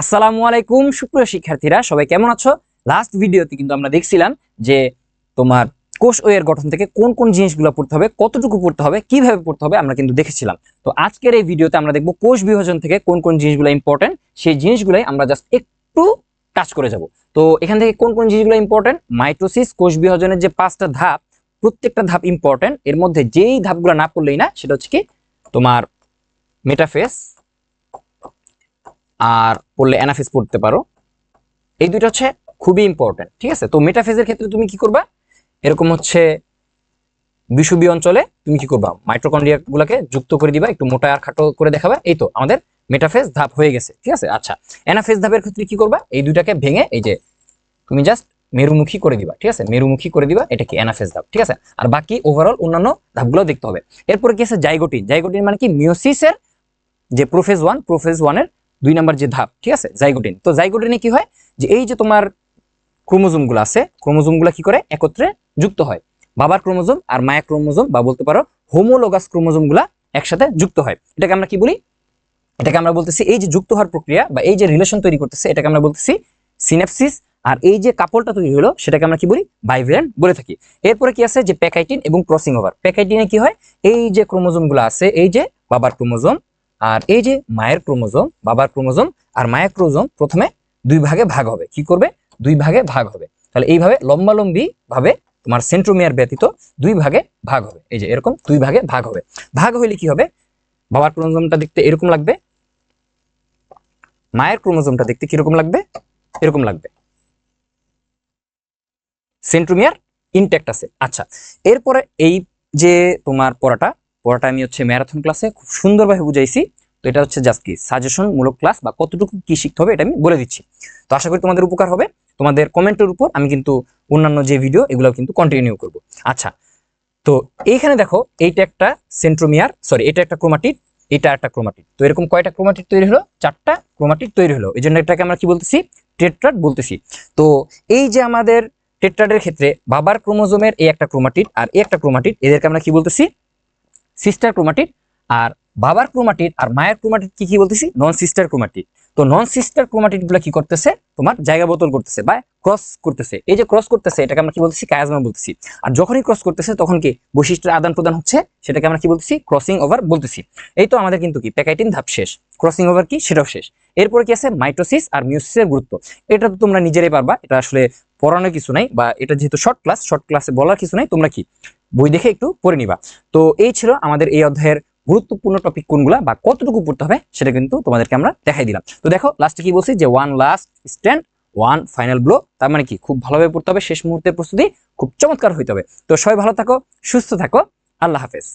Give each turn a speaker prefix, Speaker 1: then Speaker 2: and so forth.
Speaker 1: আসসালামু আলাইকুম, সুপ্রিয় শিক্ষার্থীরা, সবাই কেমন আছো? লাস্ট ভিডিওতে কিন্তু আমরা দেখছিলাম যে তোমার কোষ ও এর গঠন থেকে কোন কোন জিনিসগুলো পড়তে হবে, কতটুকু পড়তে হবে, কীভাবে পড়তে হবে আমরা কিন্তু দেখেছিলাম। তো আজকের এই ভিডিওতে আমরা দেখব কোষ বিভাজন থেকে কোন কোন জিনিসগুলো ইম্পর্টেন্ট সেই জিনিসগুলাই আমরা জাস্ট একটু টাচ করে যাব। তো এখান থেকে কোন কোন জিনিসগুলো ইম্পর্টেন্ট মাইটোসিস, কোষ বিভাজনের যে পাঁচটা ধাপ, প্রত্যেকটা ধাপ ইম্পর্টেন্ট এর মধ্যে যেই ধাপগুলো না পড়লেই না, সেটা হচ্ছে কি তোমার মেটাফেস আর পড়লে অ্যানাফেজ পড়তে পারো। এই দুইটা হচ্ছে খুবই ইম্পর্টেন্ট ঠিক আছে? তো মেটাফেজের ক্ষেত্রে তুমি কি করবা? এরকম হচ্ছে বিষুবী অঞ্চলে তুমি কি করবা? মাইট্রোকন্ড্রিয়া গুলাকে যুক্ত করে দিবা, একটু মোটা আর খাটো করে দেখাবা। এই তো, আমাদের মেটাফেজ ধাপ হয়ে গেছে, ঠিক আছে? আচ্ছা অ্যানাফেজ ধাপের ক্ষেত্রে কি করবা? এই দুইটাকে ভেঙে এই যে তুমি জাস্ট মেরুমুখী করে দিবা, ঠিক আছে? মেরুমুখী করে দিবা, এটা কি অ্যানাফেজ ধাপ, ঠিক আছে? আর বাকি ওভারঅল অন্যান্য ধাপগুলো দেখতে হবে। এরপরে কি আছে? জাইগোটিন জাইগোটিন মানে কি? মিওসিসের যে প্রোফেজ ওয়ান প্রোফেজ ওয়ানের দুই নাম্বার যে ধাপ, ঠিক আছে? জাইগোটিন তো জাইগোটিনে কি হয়? যে এই যে তোমার ক্রোমোজোমগুলো আছে, ক্রোমোজোমগুলো কি করে? একত্রে যুক্ত হয়। বাবার ক্রোমোজোম আর মায়ের ক্রোমোজোম বা বলতে পারো হোমোলোগাস ক্রোমোজোমগুলা একসাথে যুক্ত হয়। এটাকে আমরা কি বলি? এটাকে আমরা বলতেছি এই যে যুক্ত হওয়ার প্রক্রিয়া বা এই যে রিলেশন তৈরি করতেছে, এটাকে আমরা বলতেছি সিনেপসিস আর এই যে কাপড়টা তৈরি হলো, সেটাকে আমরা কি বলি? বাইভেরেন্ট বলে থাকি। এরপরে কি আছে? যে প্যাকাইটিন এবং ক্রসিং ওভার প্যাকাইটিনে কি হয়? এই যে ক্রোমোজোমগুলো আছে, এই যে বাবার ক্রোমোজোম আর এই যে মায়ের ক্রোমোজোম, বাবার ক্রোমোজোম আর মায়ের ক্রোমোজোম প্রথমে দুই ভাগে ভাগ হবে। কি করবে? দুই ভাগে ভাগ হবে। তাহলে এইভাবে লম্বালম্বি ভাবে তোমার সেন্ট্রোমিয়ার ব্যতীত দুই ভাগে ভাগ হবে। এই যে এরকম দুই ভাগে ভাগ হবে। ভাগ হইলে কি হবে? বাবার ক্রোমোজোমটা দেখতে এরকম লাগবে। মায়ের ক্রোমোজোমটা দেখতে কীরকম লাগবে? এরকম লাগবে। সেন্ট্রোমিয়ার ইনটেক্ট আছে। আচ্ছা এরপরে এই যে তোমার পড়াটা পড়াটা আমি হচ্ছে ম্যারাথন ক্লাসে খুব সুন্দরভাবে বুঝাইছি। তো এটা হচ্ছে জাস্ট কি সাজেশন মূলক ক্লাস বা কতটুকু কি শিখতে হবে এটা আমি বলে দিচ্ছি। তো আশা করি তোমাদের উপকার হবে। তোমাদের কমেন্টের উপর আমি কিন্তু অন্যান্য যে ভিডিও এগুলো কিন্তু কন্টিনিউ করব। আচ্ছা তো এইখানে দেখো এইটা একটা সেন্ট্রোমিয়ার সরি এটা একটা ক্রোমাটিড এটা একটা ক্রোমাটিড তো এরকম কয়টা ক্রোমাটিড তৈরি হলো? চারটা ক্রোমাটিড তৈরি হলো। এই জন্য এটাকে আমরা কি বলতেছি? টেট্রাড বলতেছি। তো এই যে আমাদের টেট্রাডের ক্ষেত্রে বাবার ক্রোমোজোমের এই একটা ক্রোমাটিড আর এই একটা ক্রোমাটিড এদেরকে আমরা কি বলতেছি? সিস্টার ক্রোমাটিড আর বাবার ক্রোমাটিড আর মায়ের ক্রোমাটিড কি কি বলতেছি? নন সিস্টার ক্রোমাটিড তো নন সিস্টার ক্রোমাটিডগুলো কি করতেছে? তোমার জায়গা বদল করতেছে বা ক্রস করতেছে। এই যে ক্রস করতেছে, এটাকে আমরা কি বলতেছি? কায়াজমা বলতেছি। আর যখনই ক্রস করতেছে, তখন কি বৈশিষ্ট্যের আদান প্রদান হচ্ছে? সেটাকে আমরা কি বলতেছি? ক্রসিং ওভার বলতেছি। এই তো আমাদের কিন্তু কি প্যাকাইটিন ধাপ শেষ। ক্রসিং ওভার কি? সেটাও শেষ। এরপরে কি আছে? মাইটোসিস আর মিউসিসের গুরুত্ব। এটা তো তোমরা নিজেরাই পারবা। এটা আসলে পড়ানোর কিছু নাই বা এটা যেহেতু শর্ট ক্লাস শর্ট ক্লাসে বলার কিছু নাই। তোমরা কি? বই দেখে একটু পড়ে নিবা। তো এই ছিল আমাদের এই অধ্যায়ের গুরুত্বপূর্ণ টপিক কোনগুলা বা কতটুকু পড়তে হবে সেটা কিন্তু তোমাদেরকে আমরা দেখাই দিলাম। তো দেখো লাস্টে কি বলছি যে one last stand one final blow তার মানে কি? খুব ভালোভাবে পড়তে হবে, শেষ মুহূর্তের প্রস্তুতি খুব চমৎকার হইতে হবে। তো সবাই ভালো থাকো, সুস্থ থাকো, আল্লাহ হাফেজ।